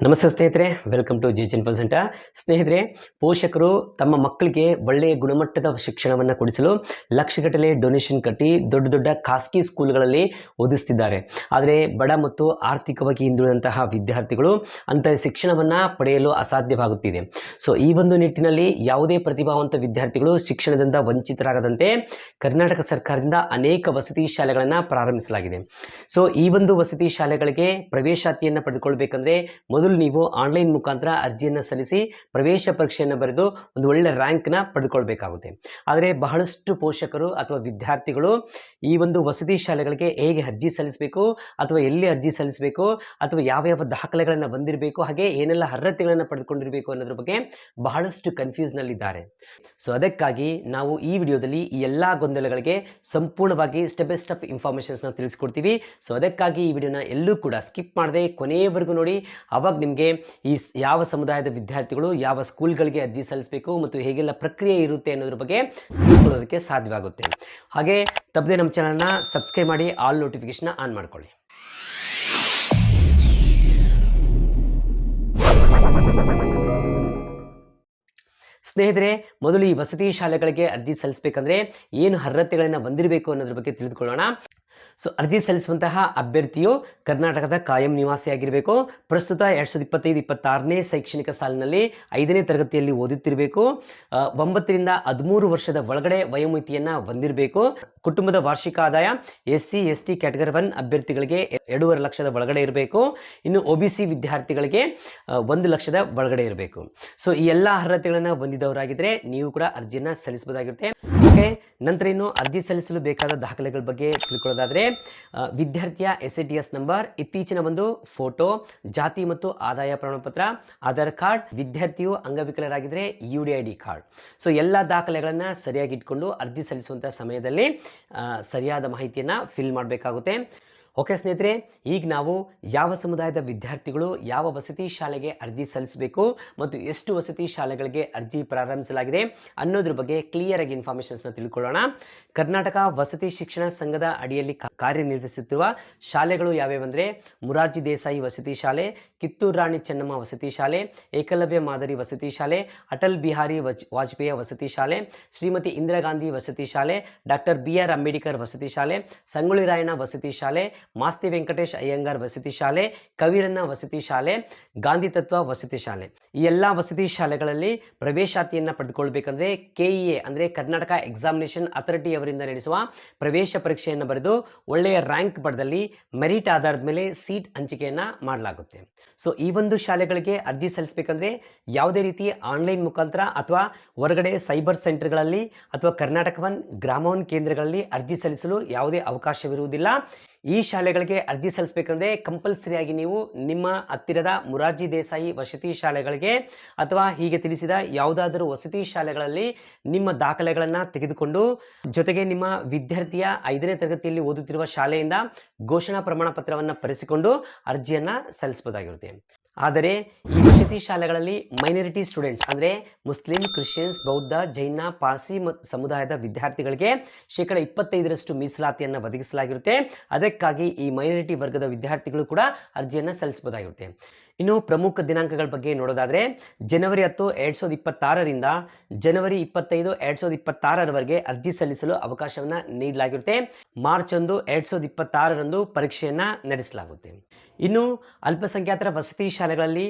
ನಮಸ್ತೆ ಸ್ನೇಹಿತರೆ welcome to G ಚಿನ್ ಪರ್ಸೆಂಟ ಸ್ನೇಹಿತರೆ, ಪೋಷಕರು ತಮ್ಮ ಮಕ್ಕಳಿಗೆ ಒಳ್ಳೆಯ ಗುಣಮಟ್ಟದ ಶಿಕ್ಷಣವನ್ನು ಕೊಡಿಸಲು ಲಕ್ಷಗಟ್ಟಲೆ ಡೊನೇಷನ್ ಕಟ್ಟಿ ದೊಡ್ಡ ದೊಡ್ಡ ಖಾಸಗಿ ಸ್ಕೂಲ್ಗಳಲ್ಲಿ ಓದಿಸ್ತಿದ್ದಾರೆ. ಆದರೆ ಬಡ ಮತ್ತು ಆರ್ಥಿಕವಾಗಿ ಹಿಂದುಳಿದಂತಹ ವಿದ್ಯಾರ್ಥಿಗಳು ಅಂತಹ ಶಿಕ್ಷಣವನ್ನು ಪಡೆಯಲು ಅಸಾಧ್ಯವಾಗುತ್ತಿದೆ. ಸೊ ಈ ಒಂದು ನಿಟ್ಟಿನಲ್ಲಿ ಯಾವುದೇ ಪ್ರತಿಭಾವಂತ ವಿದ್ಯಾರ್ಥಿಗಳು ಶಿಕ್ಷಣದಿಂದ ವಂಚಿತರಾಗದಂತೆ ಕರ್ನಾಟಕ ಸರ್ಕಾರದಿಂದ ಅನೇಕ ವಸತಿ ಶಾಲೆಗಳನ್ನು ಪ್ರಾರಂಭಿಸಲಾಗಿದೆ. ಸೊ ಈ ಒಂದು ವಸತಿ ಶಾಲೆಗಳಿಗೆ ಪ್ರವೇಶಾತಿಯನ್ನು ಪಡೆದುಕೊಳ್ಬೇಕಂದ್ರೆ ಮೊದಲು ನೀವು ಆನ್ಲೈನ್ ಮುಖಾಂತರ ಅರ್ಜಿಯನ್ನು ಸಲ್ಲಿಸಿ ಪ್ರವೇಶ ಪರೀಕ್ಷೆಯನ್ನು ಬರೆದು ಒಂದು ಒಳ್ಳೆ ರ್ಯಾಂಕ್ನ ಪಡೆದುಕೊಳ್ಬೇಕಾಗುತ್ತೆ. ಆದರೆ ಬಹಳಷ್ಟು ಪೋಷಕರು ಅಥವಾ ವಿದ್ಯಾರ್ಥಿಗಳು ಈ ಒಂದು ವಸತಿ ಶಾಲೆಗಳಿಗೆ ಹೇಗೆ ಅರ್ಜಿ ಸಲ್ಲಿಸಬೇಕು ಅಥವಾ ಎಲ್ಲಿ ಅರ್ಜಿ ಸಲ್ಲಿಸಬೇಕು ಅಥವಾ ಯಾವ ಯಾವ ದಾಖಲೆಗಳನ್ನು ಬಂದಿರಬೇಕು, ಹಾಗೆ ಏನೆಲ್ಲ ಅರ್ಹತೆಗಳನ್ನು ಪಡೆದುಕೊಂಡಿರಬೇಕು ಅನ್ನೋದ್ರ ಬಗ್ಗೆ ಬಹಳಷ್ಟು ಕನ್ಫ್ಯೂಸ್ನಲ್ಲಿದ್ದಾರೆ. ಸೊ, ಅದಕ್ಕಾಗಿ ನಾವು ಈ ವಿಡಿಯೋದಲ್ಲಿ ಈ ಎಲ್ಲ ಗೊಂದಲಗಳಿಗೆ ಸಂಪೂರ್ಣವಾಗಿ ಸ್ಟೆಪ್ ಬೈ ಸ್ಟೆಪ್ ಇನ್ಫಾರ್ಮೇಷನ್ಸ್ನ ತಿಳಿಸ್ಕೊಡ್ತೀವಿ. ಸೊ, ಅದಕ್ಕಾಗಿ ಈ ವಿಡಿಯೋನ ಎಲ್ಲೂ ಕೂಡ ಸ್ಕಿಪ್ ಮಾಡದೆ ಕೊನೆಯವರೆಗೂ ನೋಡಿ. ಆವಾಗ ನಿಮಗೆ ಈ ಯಾವ ಸಮುದಾಯದ ವಿದ್ಯಾರ್ಥಿಗಳು ಯಾವ ಸ್ಕೂಲ್ಗಳಿಗೆ ಅರ್ಜಿ ಸಲ್ಲಿಸಬೇಕು ಮತ್ತು ಹೇಗೆಲ್ಲ ಪ್ರಕ್ರಿಯೆ ಇರುತ್ತೆ ಅನ್ನೋದ್ರ ಬಗ್ಗೆ ತಿಳ್ಕೊಳ್ಳೋದಕ್ಕೆ ಸಾಧ್ಯವಾಗುತ್ತೆ. ಹಾಗೆ ತಪ್ಪದೆ ನಮ್ಮ ಚಾನಲ್ನ ಸಬ್ಸ್ಕ್ರೈಬ್ ಮಾಡಿ ಆಲ್ ನೋಟಿಫಿಕೇಶನ್ ಆನ್ ಮಾಡ್ಕೊಳ್ಳಿ. ಸ್ನೇಹಿತರೆ, ಮೊದಲು ಈ ವಸತಿ ಶಾಲೆಗಳಿಗೆ ಅರ್ಜಿ ಸಲ್ಲಿಸಬೇಕಂದ್ರೆ ಏನು ಅರ್ಹತೆಗಳನ್ನು ಹೊಂದಿರಬೇಕು ಅನ್ನೋದ್ರ ಬಗ್ಗೆ ತಿಳಿದುಕೊಳ್ಳೋಣ. ಸೊ ಅರ್ಜಿ ಸಲ್ಲಿಸುವಂತಹ ಅಭ್ಯರ್ಥಿಯು ಕರ್ನಾಟಕದ ಕಾಯಂ ನಿವಾಸಿಯಾಗಿರಬೇಕು. ಪ್ರಸ್ತುತ ಎರಡು ಸಾವಿರದ ಇಪ್ಪತ್ತೈದು, ಇಪ್ಪತ್ತಾರನೇ ಶೈಕ್ಷಣಿಕ ಸಾಲಿನಲ್ಲಿ ಐದನೇ ತರಗತಿಯಲ್ಲಿ ಓದುತ್ತಿರಬೇಕು. ಒಂಬತ್ತರಿಂದ ಹದಿಮೂರು ವರ್ಷದ ಒಳಗಡೆ ವಯೋಮಿತಿಯನ್ನು ಹೊಂದಿರಬೇಕು. ಕುಟುಂಬದ ವಾರ್ಷಿಕ ಆದಾಯ S C S T category one ಅಭ್ಯರ್ಥಿಗಳಿಗೆ ಎರಡೂವರೆ ಲಕ್ಷದ ಒಳಗಡೆ ಇರಬೇಕು. ಇನ್ನು ಒ ಬಿ ಸಿ ವಿದ್ಯಾರ್ಥಿಗಳಿಗೆ ಒಂದು ಲಕ್ಷದ ಒಳಗಡೆ ಇರಬೇಕು. ಸೊ ಈ ಎಲ್ಲ ಅರ್ಹತೆಗಳನ್ನು ಹೊಂದಿದವರಾಗಿದ್ದರೆ ನೀವು ಕೂಡ ಅರ್ಜಿಯನ್ನು ಸಲ್ಲಿಸಬಹುದಾಗಿರುತ್ತೆ. ಓಕೆ, ನಂತರ ಇನ್ನು ಅರ್ಜಿ ಸಲ್ಲಿಸಲು ಬೇಕಾದ ದಾಖಲೆಗಳ ಬಗ್ಗೆ ತಿಳ್ಕೊಳ್ಳೋದಾದರೆ ಆ, ವಿದ್ಯಾರ್ಥಿಯ S A T S number ಇತ್ತೀಚಿನ ಒಂದು ಫೋಟೋ ಜಾತಿ ಮತ್ತು ಆದಾಯ ಪ್ರಮಾಣಪತ್ರ ಆಧಾರ್ ಕಾರ್ಡ್ ವಿದ್ಯಾರ್ಥಿಯು ಅಂಗವಿಕಲರಾಗಿದ್ದರೆ U D I D card. So ಎಲ್ಲ ದಾಖಲೆಗಳನ್ನು ಸರಿಯಾಗಿ ಇಟ್ಕೊಂಡು ಅರ್ಜಿ ಸಲ್ಲಿಸುವಂಥ ಸಮಯದಲ್ಲಿ ಸರಿಯಾದ ಮಾಹಿತಿಯನ್ನು ಫಿಲ್ ಮಾಡಬೇಕಾಗುತ್ತೆ. ಓಕೆ ಸ್ನೇಹಿತರೆ, ಈಗ ನಾವು ಯಾವ ಸಮುದಾಯದ ವಿದ್ಯಾರ್ಥಿಗಳು ಯಾವ ವಸತಿ ಶಾಲೆಗೆ ಅರ್ಜಿ ಸಲ್ಲಿಸಬೇಕು ಮತ್ತು ಎಷ್ಟು ವಸತಿ ಶಾಲೆಗಳಿಗೆ ಅರ್ಜಿ ಪ್ರಾರಂಭಿಸಲಾಗಿದೆ ಅನ್ನೋದ್ರ ಬಗ್ಗೆ ಕ್ಲಿಯರ್ ಆಗಿ ಇನ್ಫಾರ್ಮೇಷನ್ಸ್ನ ತಿಳ್ಕೊಳ್ಳೋಣ. ಕರ್ನಾಟಕ ವಸತಿ ಶಿಕ್ಷಣ ಸಂಘದ ಅಡಿಯಲ್ಲಿ ಕಾರ್ಯನಿರ್ವಹಿಸುತ್ತಿರುವ ಶಾಲೆಗಳು ಯಾವ್ಯಾವಂದರೆ ಮುರಾರ್ಜಿ ದೇಸಾಯಿ ವಸತಿ ಶಾಲೆ, ಕಿತ್ತೂರು ರಾಣಿ ಚೆನ್ನಮ್ಮ ವಸತಿ ಶಾಲೆ, ಏಕಲವ್ಯ ಮಾದರಿ ವಸತಿ ಶಾಲೆ, ಅಟಲ್ ಬಿಹಾರಿ ವಜ್ ವಾಜಪೇಯಿ ವಸತಿ ಶಾಲೆ, ಶ್ರೀಮತಿ ಇಂದಿರಾ ಗಾಂಧಿ ವಸತಿ ಶಾಲೆ, ಡಾಕ್ಟರ್ ಬಿ ಆರ್ ಅಂಬೇಡ್ಕರ್ ವಸತಿ ಶಾಲೆ, ಸಂಗೊಳ್ಳಿ ರಾಯಣ್ಣ ವಸತಿ ಶಾಲೆ ಮಾಸ್ತಿ ವೆಂಕಟೇಶ್ ಅಯ್ಯಂಗಾರ್ ವಸತಿ ಶಾಲೆ ಕವಿರನ್ನ ವಸತಿ ಶಾಲೆ, ಗಾಂಧಿ ತತ್ವ ವಸತಿ ಶಾಲೆ. ಈ ಎಲ್ಲ ವಸತಿ ಶಾಲೆಗಳಲ್ಲಿ ಪ್ರವೇಶಾತಿಯನ್ನು ಪಡೆದುಕೊಳ್ಬೇಕಂದ್ರೆ ಕೆ ಇ ಎ ಅಂದರೆ ಕರ್ನಾಟಕ ಎಕ್ಸಾಮಿನೇಷನ್ ಅಥಾರಿಟಿ ಅವರಿಂದ ನಡೆಸುವ ಪ್ರವೇಶ ಪರೀಕ್ಷೆಯನ್ನು ಬರೆದು ಒಳ್ಳೆಯ ರ್ಯಾಂಕ್ ಪಡೆದಲ್ಲಿ ಮೆರಿಟ್ ಆಧಾರದ ಮೇಲೆ ಸೀಟ್ ಹಂಚಿಕೆಯನ್ನು ಮಾಡಲಾಗುತ್ತೆ. ಸೊ ಈ ಒಂದು ಶಾಲೆಗಳಿಗೆ ಅರ್ಜಿ ಸಲ್ಲಿಸಬೇಕಂದ್ರೆ ಯಾವುದೇ ರೀತಿ ಆನ್ಲೈನ್ ಮುಖಾಂತರ ಅಥವಾ ಹೊರಗಡೆ ಸೈಬರ್ ಸೆಂಟರ್ಗಳಲ್ಲಿ ಅಥವಾ ಕರ್ನಾಟಕ ಗ್ರಾಮವನ್ ಕೇಂದ್ರಗಳಲ್ಲಿ ಅರ್ಜಿ ಸಲ್ಲಿಸಲು ಯಾವುದೇ ಅವಕಾಶವಿರುವುದಿಲ್ಲ. ಈ ಶಾಲೆಗಳಿಗೆ ಅರ್ಜಿ ಸಲ್ಲಿಸಬೇಕಂದ್ರೆ ಕಂಪಲ್ಸರಿಯಾಗಿ ನೀವು ನಿಮ್ಮ ಹತ್ತಿರದ ಮುರಾರ್ಜಿ ದೇಸಾಯಿ ವಸತಿ ಶಾಲೆಗಳಿಗೆ ಅಥವಾ ಹೀಗೆ ತಿಳಿಸಿದ ಯಾವುದಾದರೂ ವಸತಿ ಶಾಲೆಗಳಲ್ಲಿ ನಿಮ್ಮ ದಾಖಲೆಗಳನ್ನು ತೆಗೆದುಕೊಂಡು, ಜೊತೆಗೆ ನಿಮ್ಮ ವಿದ್ಯಾರ್ಥಿಯ ಐದನೇ ತರಗತಿಯಲ್ಲಿ ಓದುತ್ತಿರುವ ಶಾಲೆಯಿಂದ ಘೋಷಣಾ ಪ್ರಮಾಣ ಪತ್ರವನ್ನು ಅರ್ಜಿಯನ್ನು ಸಲ್ಲಿಸಬಹುದಾಗಿರುತ್ತೆ. ಆದರೆ ಈ ವಸತಿ ಶಾಲೆಗಳಲ್ಲಿ ಮೈನಾರಿಟಿ ಸ್ಟೂಡೆಂಟ್ಸ್, ಅಂದರೆ ಮುಸ್ಲಿಂ, ಕ್ರಿಶ್ಚಿಯನ್ಸ್, ಬೌದ್ಧ, ಜೈನ, ಪಾರ್ಸಿ ಸಮುದಾಯದ ವಿದ್ಯಾರ್ಥಿಗಳಿಗೆ ಶೇಕಡ ಇಪ್ಪತ್ತೈದರಷ್ಟು ಮೀಸಲಾತಿಯನ್ನು ಒದಗಿಸಲಾಗಿರುತ್ತೆ. ಅದಕ್ಕಾಗಿ ಈ ಮೈನಾರಿಟಿ ವರ್ಗದ ವಿದ್ಯಾರ್ಥಿಗಳು ಕೂಡ ಅರ್ಜಿಯನ್ನು ಸಲ್ಲಿಸಬಹುದಾಗಿರುತ್ತೆ. ಇನ್ನು ಪ್ರಮುಖ ದಿನಾಂಕಗಳ ಬಗ್ಗೆ ನೋಡೋದಾದರೆ ಜನವರಿ ಹತ್ತು ಎರಡು ಸಾವಿರದ ಇಪ್ಪತ್ತಾರರಿಂದ ಜನವರಿ ಇಪ್ಪತ್ತೈದು ಎರಡು ಸಾವಿರದ ಇಪ್ಪತ್ತಾರರವರೆಗೆ ಅರ್ಜಿ ಸಲ್ಲಿಸಲು ಅವಕಾಶವನ್ನು ನೀಡಲಾಗಿರುತ್ತೆ. ಮಾರ್ಚ್ ಒಂದು ಎರಡು ಸಾವಿರದ ಇಪ್ಪತ್ತಾರರಂದು ಪರೀಕ್ಷೆಯನ್ನು ನಡೆಸಲಾಗುತ್ತೆ. ಇನ್ನು ಅಲ್ಪಸಂಖ್ಯಾತರ ವಸತಿ ಶಾಲೆಗಳಲ್ಲಿ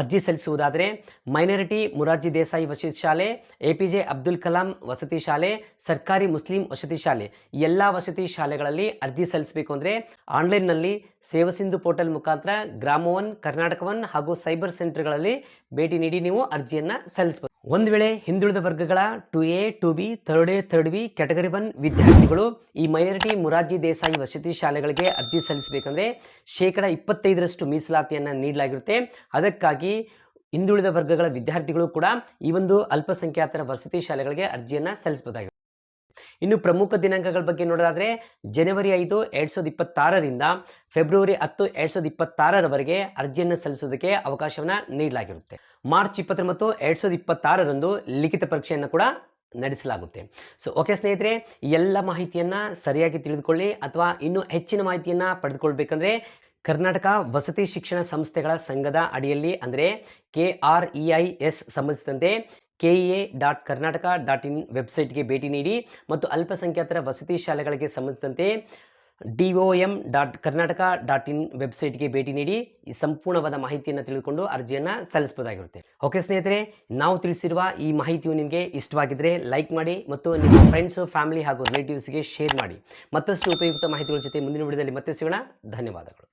ಅರ್ಜಿ ಸಲ್ಲಿಸುವುದಾದರೆ ಮೈನಾರಿಟಿ ಮುರಾರ್ಜಿ ದೇಸಾಯಿ ವಸತಿ ಶಾಲೆ A P J Abdul Kalam ವಸತಿ ಶಾಲೆ, ಸರ್ಕಾರಿ ಮುಸ್ಲಿಂ ವಸತಿ ಶಾಲೆ. ಎಲ್ಲ ವಸತಿ ಶಾಲೆಗಳಲ್ಲಿ ಅರ್ಜಿ ಸಲ್ಲಿಸಬೇಕು ಅಂದರೆ ಆನ್ಲೈನ್ನಲ್ಲಿ ಸೇವಸಿಂಧು ಪೋರ್ಟಲ್ ಮುಖಾಂತರ ಗ್ರಾಮ ಒನ್ ಕರ್ನಾಟಕ ಒನ್ ಹಾಗೂ ಸೈಬರ್ ಸೆಂಟರ್ಗಳಲ್ಲಿ ಭೇಟಿ ನೀಡಿ ನೀವು ಅರ್ಜಿಯನ್ನು ಸಲ್ಲಿಸಬಹುದು. ಒಂದು ವೇಳೆ ಹಿಂದುಳಿದ ವರ್ಗಗಳ two A two B third A third B category one ವಿದ್ಯಾರ್ಥಿಗಳು ಈ ಮೈನಾರಿಟಿ ಮುರಾರ್ಜಿ ದೇಸಾಯಿ ವಸತಿ ಶಾಲೆಗಳಿಗೆ ಅರ್ಜಿ ಸಲ್ಲಿಸಬೇಕಂದ್ರೆ ಶೇಕಡ ಇಪ್ಪತ್ತೈದರಷ್ಟು ಮೀಸಲಾತಿಯನ್ನು ನೀಡಲಾಗಿರುತ್ತೆ. ಅದಕ್ಕಾಗಿ ಹಿಂದುಳಿದ ವರ್ಗಗಳ ವಿದ್ಯಾರ್ಥಿಗಳು ಕೂಡ ಈ ಒಂದು ಅಲ್ಪಸಂಖ್ಯಾತರ ವಸತಿ ಶಾಲೆಗಳಿಗೆ ಅರ್ಜಿಯನ್ನು ಸಲ್ಲಿಸಬಹುದಾಗಿದೆ ಇನ್ನು ಪ್ರಮುಖ ದಿನಾಂಕಗಳ ಬಗ್ಗೆ ನೋಡೋದಾದ್ರೆ ಜನವರಿ ಐದು ಎರಡ್ ಸಾವಿರದ ಇಪ್ಪತ್ತಾರರಿಂದ ಫೆಬ್ರವರಿ ಹತ್ತು ಎರಡ್ ಸಾವಿರದ ಇಪ್ಪತ್ತಾರರವರೆಗೆ ಅರ್ಜಿಯನ್ನು ಸಲ್ಲಿಸೋದಕ್ಕೆ ಅವಕಾಶವನ್ನು ನೀಡಲಾಗಿರುತ್ತೆ. ಮಾರ್ಚ್ ಇಪ್ಪತ್ತೊಂಬತ್ತು ಎರಡ್ ಸಾವಿರದ ಇಪ್ಪತ್ತಾರರಂದು ಲಿಖಿತ ಪರೀಕ್ಷೆಯನ್ನು ಕೂಡ ನಡೆಸಲಾಗುತ್ತೆ. ಸೊ ಓಕೆ ಸ್ನೇಹಿತರೆ ಎಲ್ಲ ಮಾಹಿತಿಯನ್ನು ಸರಿಯಾಗಿ ತಿಳಿದುಕೊಳ್ಳಿ ಅಥವಾ ಇನ್ನೂ ಹೆಚ್ಚಿನ ಮಾಹಿತಿಯನ್ನು ಪಡೆದುಕೊಳ್ಬೇಕಂದ್ರೆ ಕರ್ನಾಟಕ ವಸತಿ ಶಿಕ್ಷಣ ಸಂಸ್ಥೆಗಳ ಸಂಘದ ಅಡಿಯಲ್ಲಿ ಅಂದರೆ K R E I S ಸಂಬಂಧಿಸಿದಂತೆ K A dot Karnataka dot in ವೆಬ್ಸೈಟ್ಗೆ ಭೇಟಿ ನೀಡಿ ಮತ್ತು ಅಲ್ಪಸಂಖ್ಯಾತರ ವಸತಿ ಶಾಲೆಗಳಿಗೆ ಸಂಬಂಧಿಸಿದಂತೆ D O M dot Karnataka dot in ವೆಬ್ಸೈಟ್ಗೆ ಭೇಟಿ ನೀಡಿ ಈ ಸಂಪೂರ್ಣವಾದ ಮಾಹಿತಿಯನ್ನು ತಿಳಿದುಕೊಂಡು ಅರ್ಜಿಯನ್ನು ಸಲ್ಲಿಸಬಹುದಾಗಿರುತ್ತೆ. ಓಕೆ ಸ್ನೇಹಿತರೆ, ನಾವು ತಿಳಿಸಿರುವ ಈ ಮಾಹಿತಿಯು ನಿಮಗೆ ಇಷ್ಟವಾಗಿದ್ದರೆ ಲೈಕ್ ಮಾಡಿ ಮತ್ತು ನಿಮ್ಮ ಫ್ರೆಂಡ್ಸು, ಫ್ಯಾಮಿಲಿ ಹಾಗೂ ರಿಲೇಟಿವ್ಸ್ಗೆ ಶೇರ್ ಮಾಡಿ. ಮತ್ತಷ್ಟು ಉಪಯುಕ್ತ ಮಾಹಿತಿಗಳ ಜೊತೆ ಮುಂದಿನ ವಿಡಿಯೋದಲ್ಲಿ ಮತ್ತೆ ಸಿಗೋಣ. ಧನ್ಯವಾದಗಳು.